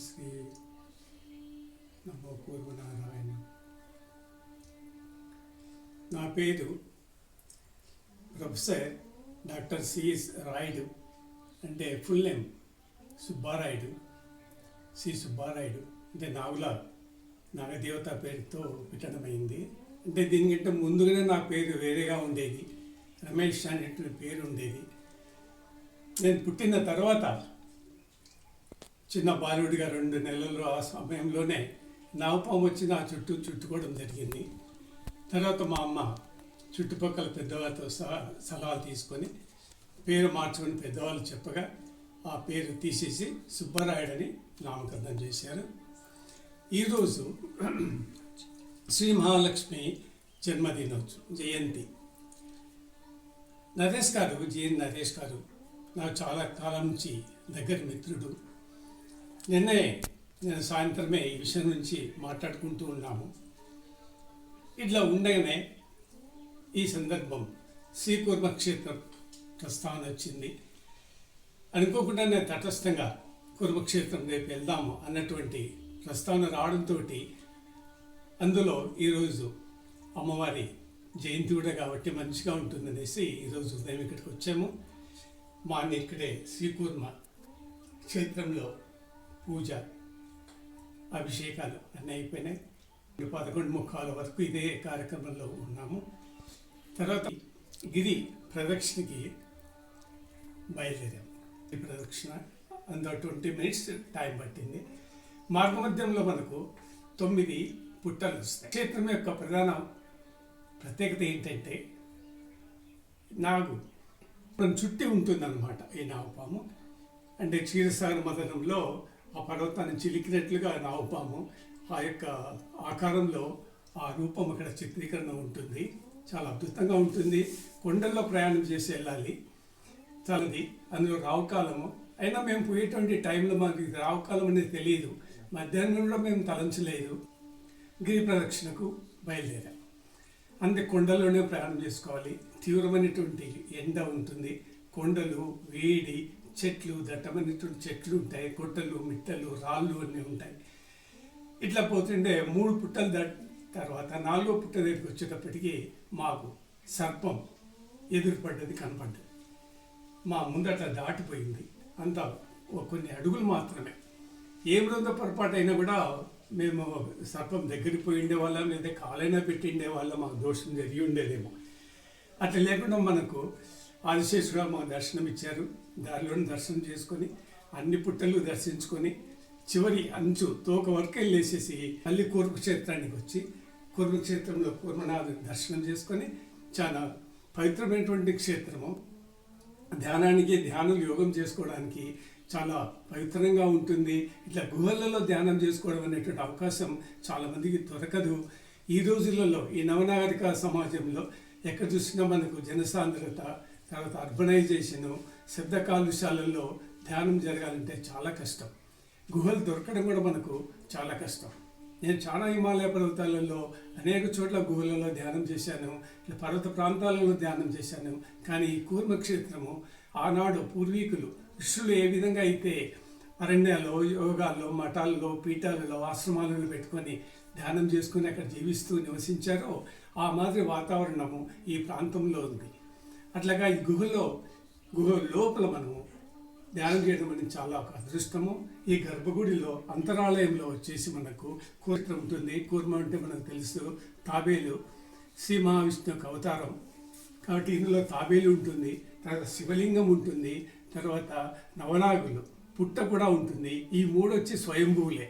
శ్రీ నమో పూర్వనారాయణ నా పేరు professor doctor CS Rayudu అంటే full name Subbarayudu C Subbarayudu అంటే నాగుల నాగదేవత పేరుతో పెట్టడమైంది అంటే దీనికంటే ముందుగానే నా పేరు వేరేగా ఉండేది. రమేష్ అనేటువంటి పేరు ఉండేది. నేను పుట్టిన తర్వాత చిన్న బాలుడిగా రెండు నెలలు ఆ సమయంలోనే నావపాము వచ్చి నా చుట్టూ చుట్టుకోవడం జరిగింది. తర్వాత మా అమ్మ చుట్టుపక్కల పెద్దవాళ్ళతో సహా సలహాలు తీసుకొని పేరు మార్చుకొని పెద్దవాళ్ళు చెప్పగా ఆ పేరు తీసేసి సుబ్బరాయుడని నామకరణం చేశారు. ఈరోజు శ్రీ మహాలక్ష్మి జన్మదినోత్సవం జయంతి. నరేష్ గారు జిఎన్ నరేష్ గారు నాకు చాలా కాలం నుంచి దగ్గర మిత్రుడు. నిన్నే నేను సాయంత్రమే ఈ విషయం నుంచి మాట్లాడుకుంటూ ఉన్నాము. ఇట్లా ఉండగానే ఈ సందర్భం శ్రీకూర్మ క్షేత్రం ప్రస్థానం వచ్చింది. అనుకోకుండా నేను తటస్థంగా కుర్మక్షేత్రం రేపు వెళ్దాము అన్నటువంటి ప్రస్తావన రావడంతో అందులో ఈరోజు అమ్మవారి జయంతి కూడా కాబట్టి మంచిగా ఉంటుందనేసి ఈరోజు ఉదయం ఇక్కడికి వచ్చాము. మా అన్ని ఇక్కడే శ్రీకూర్మ క్షేత్రంలో పూజ అభిషేకాలు అన్నీ అయిపోయినాయి. పదకొండు ముఖాల వరకు ఇదే కార్యక్రమంలో ఉన్నాము. తర్వాత గిరి ప్రదక్షిణకి బయలుదేరాము. ఈ ప్రదక్షిణ అందులో ట్వంటీ మినిట్స్ టైం పట్టింది. మార్గమధ్యంలో మనకు తొమ్మిది పుట్టలు వస్తాయి. క్షేత్రం యొక్క ప్రధాన ప్రత్యేకత ఏంటంటే నాగు. మనం చుట్టి ఉంటుందన్నమాట ఈ నాగపాము. అంటే క్షీరసాగర మదనంలో ఆ పర్వతాన్ని చిలికినట్లుగా రావుపాము ఆ యొక్క ఆకారంలో ఆ రూపం అక్కడ చిత్రీకరణ ఉంటుంది. చాలా అద్భుతంగా ఉంటుంది. కొండల్లో ప్రయాణం చేసి వెళ్ళాలి. చాలది. అందులో రావుకాలము అయినా మేము పోయేటువంటి టైంలో మాకు రావుకాలం అనేది తెలియదు. మధ్యాహ్నం కూడా మేము తలంచలేదు. గిరి ప్రదక్షిణకు బయలుదేరాం. అంతే కొండల్లోనే ప్రయాణం చేసుకోవాలి. తీవ్రమైనటువంటి ఎండ ఉంటుంది. కొండలు వేడి చెట్లు దట్టమైనటువంటి చెట్లు ఉంటాయి. కొట్టలు మిట్టలు రాళ్ళు అన్నీ ఉంటాయి. ఇట్లా పోతుంటే మూడు పుట్టలు దాటి తర్వాత నాలుగో పుట్ట దగ్గరికి వచ్చేటప్పటికి మాకు సర్పం ఎదురుపడ్డది కనపడ్డది. మా ముందట దాటిపోయింది. అంతా కొన్ని అడుగులు మాత్రమే. ఏ బృంద పొరపాటు అయినా కూడా మేము సర్పం దగ్గరికి పోయి ఉండేవాళ్ళం లేదా కాలైనా పెట్టి ఉండేవాళ్ళం మాకు దోషం జరిగి ఉండేదేమో. అట్లా లేకుండా మనకు ఆదిశేషుగా మాకు దర్శనం ఇచ్చారు దారిలోని దర్శనం చేసుకొని అన్ని పుట్టలు దర్శించుకొని చివరి అంచు తోక వరకు వెళ్ళేసేసి మళ్ళీ కూర్మక్షేత్రానికి వచ్చి కూర్మక్షేత్రంలో కూర్మనాథుని దర్శనం చేసుకొని చాలా పవిత్రమైనటువంటి క్షేత్రము. ధ్యానానికి ధ్యానం యోగం చేసుకోవడానికి చాలా పవిత్రంగా ఉంటుంది. ఇట్లా గుహలలో ధ్యానం చేసుకోవడం అనేటువంటి అవకాశం చాలామందికి దొరకదు. ఈ రోజులలో ఈ నవనాగరిక సమాజంలో ఎక్కడ చూసినా మనకు జనసాంద్రత తర్వాత అర్బనైజేషను శబ్ద కాలుష్యాలలో ధ్యానం జరగాలంటే చాలా కష్టం. గుహలు దొరకడం కూడా మనకు చాలా కష్టం. నేను చాలా హిమాలయ పర్వతాలలో అనేక చోట్ల గుహలలో ధ్యానం చేశాను. ఇట్లా పర్వత ప్రాంతాలలో ధ్యానం చేశాను. కానీ ఈ కూర్మక్షేత్రము ఆనాడు పూర్వీకులు ఋషులు ఏ విధంగా అయితే అరణ్యాల్లో యోగాల్లో మఠాల్లో పీఠాలలో ఆశ్రమాలలో పెట్టుకొని ధ్యానం చేసుకుని అక్కడ జీవిస్తూ నివసించారో ఆ మాదిరి వాతావరణము ఈ ప్రాంతంలో ఉంది. అట్లాగా ఈ గుహలో గుహ లోపల మనము ధ్యానం చేయడం అనేది చాలా ఒక అదృష్టము. ఈ గర్భగుడిలో అంతరాలయంలో వచ్చేసి మనకు కూర్మ ఉంటుంది. కూర్మ అంటే మనకు తెలుసు తాబేలు శ్రీ మహావిష్ణు యొక్క అవతారం. కాబట్టి ఇందులో తాబేలు ఉంటుంది తర్వాత శివలింగం ఉంటుంది తర్వాత నవనాగులు పుట్ట కూడా ఉంటుంది. ఈ మూడు వచ్చి స్వయంభూలే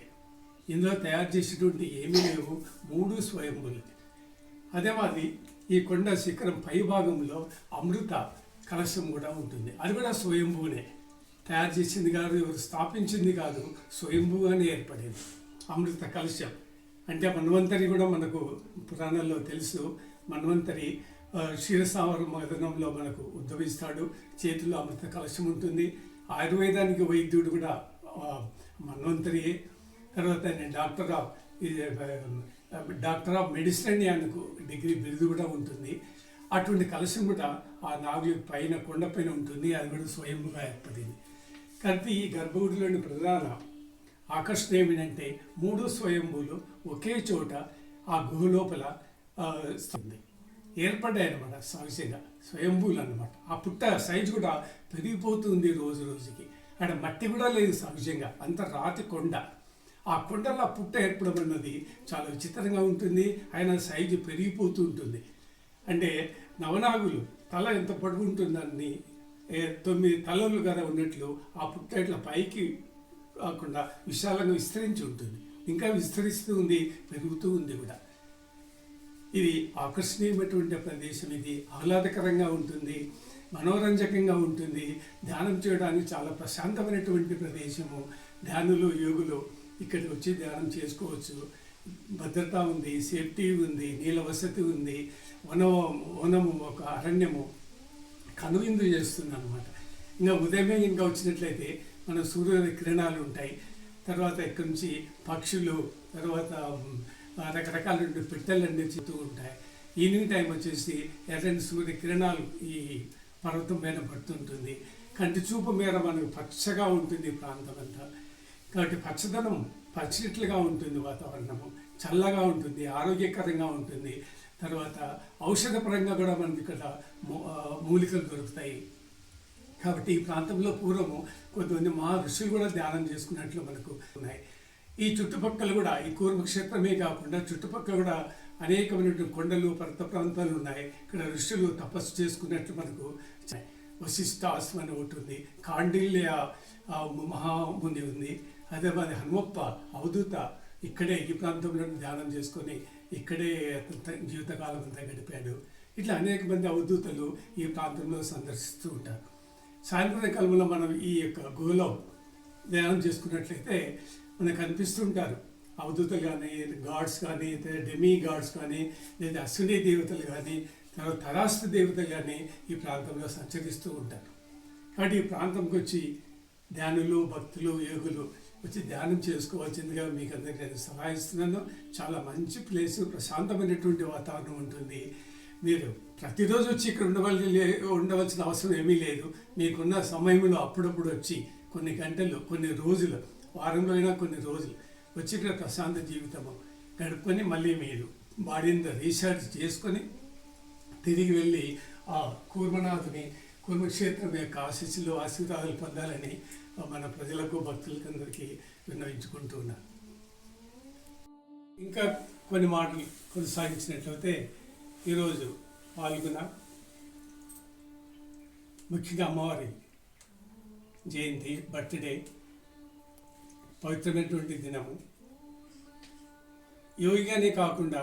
ఇందులో తయారు చేసేటువంటి ఏమీ లేవు మూడు స్వయంభూలే అదే మాది ఈ కొండ శిఖరం పై భాగంలో అమృత కలశం కూడా ఉంటుంది. అది కూడా స్వయంభూనే తయారు చేసింది కాదు ఎవరు స్థాపించింది కాదు స్వయంభూగానే ఏర్పడింది అమృత కలశం. అంటే మన్వంతరి కూడా మనకు పురాణాల్లో తెలుసు. మన్వంతరి క్షీరసావర మదనంలో మనకు ఉద్భవిస్తాడు. చేతిలో అమృత కలశం ఉంటుంది. ఆయుర్వేదానికి వైద్యుడు కూడా మన్వంతరియే. తర్వాత నేను డాక్టర్ ఆఫ్ ఇది, డాక్టర్ ఆఫ్ మెడిసిన్ అని ఆయనకు డిగ్రీ బిరుదు కూడా ఉంటుంది. అటువంటి కలశం కూడా ఆ నాగుల పైన కొండపైన ఉంటుంది. అది కూడా స్వయంగా ఏర్పడింది. కాబట్టి ఈ గర్భగుడిలోని ప్రధాన ఆకర్షణ ఏమిటంటే మూడు స్వయంభూలు ఒకే చోట ఆ గుహ లోపల ఏర్పడ్డాయి అనమాట సహజంగా స్వయంభూలు అనమాట ఆ పుట్ట సైజు కూడా పెరిగిపోతుంది రోజు రోజుకి. అక్కడ మట్టి కూడా లేదు సహజంగా. అంత రాతి కొండ. ఆ కొండలో ఆ పుట్ట ఏర్పడం అన్నది చాలా విచిత్రంగా ఉంటుంది. ఆయన సైజు పెరిగిపోతూ ఉంటుంది. అంటే నవనాగులు తల ఎంత పడుకుంటుందని ఉంటుందని తొమ్మిది తలలు కదా ఉన్నట్లు ఆ పుట్ట ఇట్లా పైకి కాకుండా విశాలంగా విస్తరించి ఉంటుంది. ఇంకా విస్తరిస్తూ ఉంది పెరుగుతూ ఉంది కూడా. ఇది ఆకర్షణీయమైనటువంటి ప్రదేశం ఇది. ఆహ్లాదకరంగా ఉంటుంది మనోరంజకంగా ఉంటుంది. ధ్యానం చేయడానికి చాలా ప్రశాంతమైనటువంటి ప్రదేశము. ధ్యానులు యోగులు ఇక్కడికి వచ్చి ధ్యానం చేసుకోవచ్చు. భద్రత ఉంది సేఫ్టీ ఉంది నీళ్ళ వసతి ఉంది. వన వనము ఒక అరణ్యము కనువిందు చేస్తుంది అనమాట ఇంకా ఉదయమే ఇంకా వచ్చినట్లయితే మన సూర్యోదయ కిరణాలు ఉంటాయి. తర్వాత ఇక్కడి నుంచి పక్షులు తర్వాత రకరకాల ఆ, రకరకాల పిట్టలన్నీ చెప్తూ ఉంటాయి. ఈవినింగ్ టైం వచ్చేసి ఎర్రని సూర్య కిరణాలు ఈ పర్వతం పైన పడుతుంటుంది. కంటి చూపు మేర మనకు పచ్చగా ఉంటుంది ఈ ప్రాంతం అంతా కాబట్టి పచ్చదనం పచ్చినట్లుగా ఉంటుంది వాతావరణము. చల్లగా ఉంటుంది ఆరోగ్యకరంగా ఉంటుంది. తర్వాత ఔషధపరంగా కూడా మనకి ఇక్కడ మూ- మూలికలు దొరుకుతాయి. కాబట్టి ఈ ప్రాంతంలో పూర్వము కొంతమంది మా ఋషులు కూడా ధ్యానం చేసుకున్నట్లు మనకు ఉన్నాయి. ఈ చుట్టుపక్కల కూడా ఈ కూర్మక్షేత్రమే కాకుండా చుట్టుపక్కల కూడా అనేకమైనటువంటి కొండలు పర్వత ప్రాంతాలు ఉన్నాయి. ఇక్కడ ఋషులు తపస్సు చేసుకున్నట్లు మనకు ఉన్నాయి. ఆశ్రమం ఒకటి ఉంది. కాండిల్య మహాముని ఉంది. అదే మరి హనుమప్ప అవధూత ఇక్కడే ఈ ప్రాంతంలో ధ్యానం చేసుకొని ఇక్కడే జీవితకాలం అంతా గడిపాడు. ఇట్లా అనేక మంది అవధూతలు ఈ ప్రాంతంలో సందర్శిస్తూ ఉంటారు. సాయంత్రం కాలంలో మనం ఈ యొక్క గుహలో ధ్యానం చేసుకున్నట్లయితే మనకు కనిపిస్తుంటారు అవధూతలు కానీ గాడ్స్ కానీ డెమీ గాడ్స్ కానీ లేదా అశ్విని దేవతలు కానీ తర్వాత తరాస్తు దేవతలు కానీ ఈ ప్రాంతంలో సంచరిస్తూ ఉంటారు. కాబట్టి ఈ ప్రాంతంకి వచ్చి ధ్యానులు భక్తులు యోగులు వచ్చి ధ్యానం చేసుకోవాల్సిందిగా మీకు అందరికీ నేను సహాయిస్తున్నాను. చాలా మంచి ప్లేస్ ప్రశాంతమైనటువంటి వాతావరణం ఉంటుంది. మీరు ప్రతిరోజు వచ్చి ఇక్కడ ఉండవల్లి లే- ఉండవలసిన అవసరం ఏమీ లేదు. మీకున్న సమయంలో అప్పుడప్పుడు వచ్చి కొన్ని గంటలు కొన్ని రోజులు వారంలో అయినా కొన్ని రోజులు వచ్చి ఇక్కడ ప్రశాంత జీవితము గడుపుకొని మళ్ళీ మీరు బాడీని రీఛార్జ్ చేసుకొని తిరిగి వెళ్ళి ఆ కూర్మనాథుని కూర్మక్షేత్రం యొక్క ఆశీస్సులు ఆశీర్వాదాలు పొందాలని మన ప్రజలకు భక్తులకు అందరికీ విన్నవించుకుంటూ ఉన్నాను ఇంకా కొన్ని మాటలు కొనసాగించినట్లయితే ఈరోజు పాల్గొన ముఖ్యంగా అమ్మవారి జయంతి బర్త్డే పవిత్రమైనటువంటి దినము. యోగిగానే కాకుండా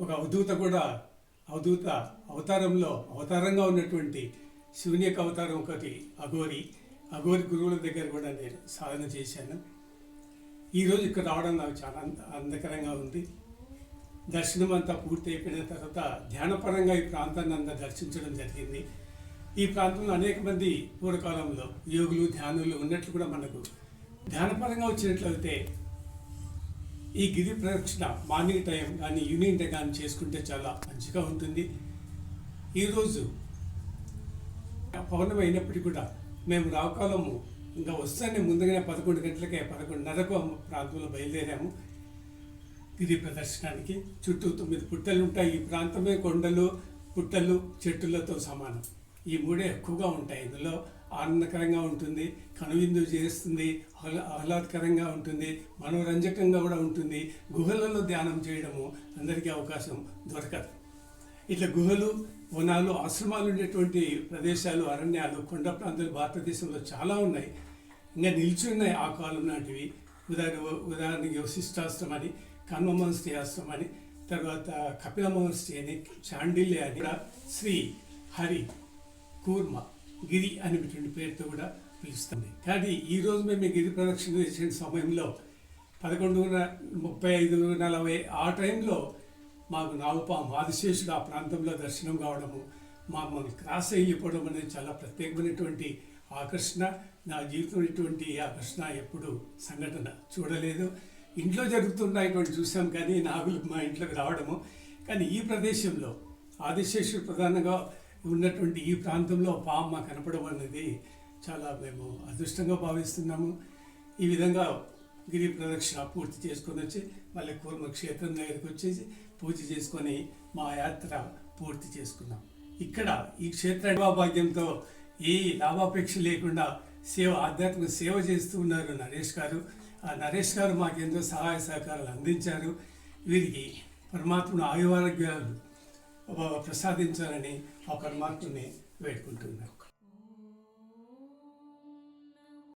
ఒక అవధూత కూడా అవధూత అవతారంలో అవతారంగా ఉన్నటువంటి శివుని యొక్క అవతారం ఒకటి అఘోరి. అఘోరి గురువుల దగ్గర కూడా నేను సాధన చేశాను. ఈరోజు ఇక్కడ రావడం నాకు చాలా అంద- అందకరంగా ఉంది. దర్శనం అంతా పూర్తి అయిపోయిన తర్వాత ధ్యానపరంగా ఈ ప్రాంతాన్ని అంతా దర్శించడం జరిగింది. ఈ ప్రాంతంలో అనేక మంది పూర్వకాలంలో యోగులు ధ్యానులు ఉన్నట్లు కూడా మనకు ధ్యానపరంగా వచ్చినట్లయితే ఈ గిరి ప్రదక్షిణ మార్నింగ్ టైం కానీ ఈవినింగ్ టైం కానీ చేసుకుంటే చాలా మంచిగా ఉంటుంది. ఈరోజు పౌర్ణమి అయినప్పటికీ కూడా మేము రావుకాలము ఇంకా వస్తానే ముందుగానే పదకొండు గంటలకే పదకొండున్నరకు ప్రాంతంలో బయలుదేరాము. గిరి ప్రదర్శనానికి. చుట్టూ తొమ్మిది పుట్టలు ఉంటాయి. ఈ ప్రాంతమే కొండలు పుట్టలు చెట్టులతో సమానం. ఈ మూడే ఎక్కువగా ఉంటాయి. ఇందులో ఆనందకరంగా ఉంటుంది కనువిందు చేస్తుంది ఆహ్లా- ఆహ్లాదకరంగా ఉంటుంది మనోరంజకంగా కూడా ఉంటుంది. గుహలలో ధ్యానం చేయడము అందరికీ అవకాశం దొరకదు. ఇట్లా గుహలు వనాలు ఆశ్రమాలు ఉండేటువంటి ప్రదేశాలు అరణ్యాలు కొండ ప్రాంతాలు భారతదేశంలో చాలా ఉన్నాయి. ఇంకా నిలిచి ఉన్నాయి ఆ కాలం నాటివి. ఉదాహరణ ఉదాహరణకి వశిష్టాశ్రమం అని కన్మ మహర్షి ఆశ్రమం అని తర్వాత కపిల మహర్షి అని చాండిల్య అని శ్రీ హరి కూర్మ గిరి అనేటువంటి పేరుతో కూడా పిలుస్తుంది కానీ ఈ రోజు మేము గిరి ప్రదక్షిణ చేసిన సమయంలో పదకొండు ముప్పై ఐదు నలభై ఆ టైంలో మాకు నాగుపాము ఆదిశేషుడు ఆ ప్రాంతంలో దర్శనం కావడము మమ్మల్ని క్రాస్ అయిపోవడం అనేది చాలా ప్రత్యేకమైనటువంటి ఆకర్షణ. నా జీవితంలో ఇటువంటి ఆకర్షణ ఎప్పుడు సంఘటన చూడలేదు. ఇంట్లో జరుగుతున్నటువంటి చూసాం కానీ నాగులు మా ఇంట్లోకి రావడము. కానీ ఈ ప్రదేశంలో ఆదిశేషుడు ప్రధానంగా ఉన్నటువంటి ఈ ప్రాంతంలో పాము మా కనపడడం అనేది చాలా మేము అదృష్టంగా భావిస్తున్నాము. ఈ విధంగా గిరి ప్రదక్షిణ పూర్తి చేసుకొని వచ్చి మళ్ళీ కూర్మ క్షేత్రం దగ్గరికి వచ్చేసి పూజ చేసుకొని మా యాత్ర పూర్తి చేసుకున్నాం ఇక్కడ ఈ క్షేత్ర భాగ్యంతో ఏ లాభాపేక్ష లేకుండా సేవ ఆధ్యాత్మిక సేవ చేస్తూ ఉన్నారు నరేష్ గారు. ఆ నరేష్ గారు మాకెంతో సహాయ సహకారాలు అందించారు. వీరికి పరమాత్మను ఆయువారోగ్యాలు ప్రసాదించాలని ఆ పరమాత్మని వేడుకుంటున్నాను